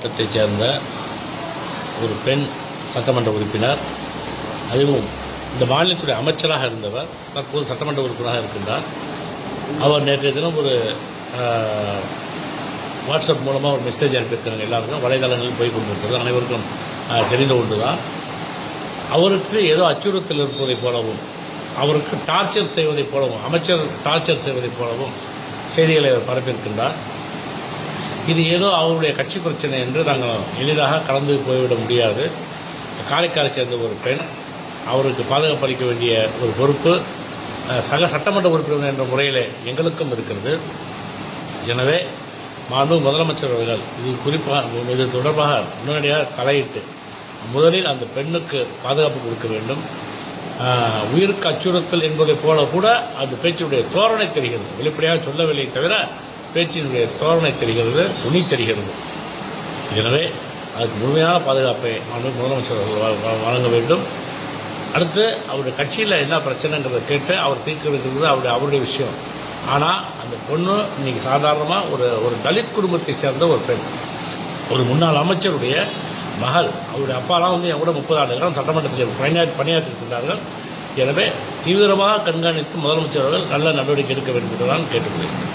மாவட்டத்தைச் சேர்ந்த ஒரு பெண் சட்டமன்ற உறுப்பினர். அதுவும் இந்த மாநிலத்துடைய அமைச்சராக இருந்தவர் தற்போது சட்டமன்ற உறுப்பினராக இருக்கின்றார். அவர் நேற்றைய தினம் ஒரு வாட்ஸ்அப் மூலமாக ஒரு மெசேஜ் அனுப்பியிருக்கிறாங்க எல்லாருக்கும். வலைதளங்களில் போய் கொண்டிருக்கிறது. அனைவருக்கும் தெரிந்த ஒன்று தான் அவருக்கு ஏதோ அச்சுறுத்தல் இருப்பதைப் போலவும் அவருக்கு டார்ச்சர் செய்வதைப் போலவும் அமைச்சர் டார்ச்சர் செய்வதைப் போலவும் செய்திகளை அவர் பரப்பியிருக்கின்றார். இது ஏதோ அவருடைய கட்சி பிரச்சனை என்று நாங்கள் எளிதாக கலந்து போய்விட முடியாது. காரைக்காலை சேர்ந்த ஒரு பெண் அவருக்கு பாதுகாப்பு அளிக்க வேண்டிய ஒரு பொறுப்பு சக சட்டமன்ற உறுப்பினர் என்ற முறையில் எங்களுக்கும் இருக்கிறது. எனவே மாண்பு முதலமைச்சர் அவர்கள் இது குறிப்பாக இது தொடர்பாக உடனடியாக தலையிட்டு முதலில் அந்த பெண்ணுக்கு பாதுகாப்பு கொடுக்க வேண்டும். உயிருக்கு அச்சுறுத்தல் என்பதைப் போல கூட அந்த பேச்சுடைய தோரணை தெரிகிறது. வெளிப்படையாக சொல்லவில்லை தவிர பேச்சினுடைய தோரணை தெரிகிறது துணி தெரிகிறது. எனவே அதுக்கு முழுமையான பாதுகாப்பை மாண்பு முதலமைச்சர் வழங்க வேண்டும். அடுத்து அவருடைய கட்சியில் என்ன பிரச்சனைங்கிறத கேட்டு அவர் தீர்க்க வைக்கிறது அவருடைய அவருடைய விஷயம். ஆனால் அந்த பொண்ணு இன்னைக்கு சாதாரணமாக ஒரு ஒரு தலித் குடும்பத்தை சேர்ந்த ஒரு பெண். ஒரு முன்னாள் அமைச்சருடைய மகள். அவருடைய அப்பாலாம் வந்து என் கூட முப்பது ஆண்டுகளும் சட்டமன்றத்தில் பணியாற்றி பணியாற்றிருக்கிறார்கள் எனவே தீவிரமாக கண்காணித்து முதலமைச்சர் அவர்கள் நல்ல நடவடிக்கை எடுக்க வேண்டும் என்றுதான் கேட்டுக்கொள்கிறேன்.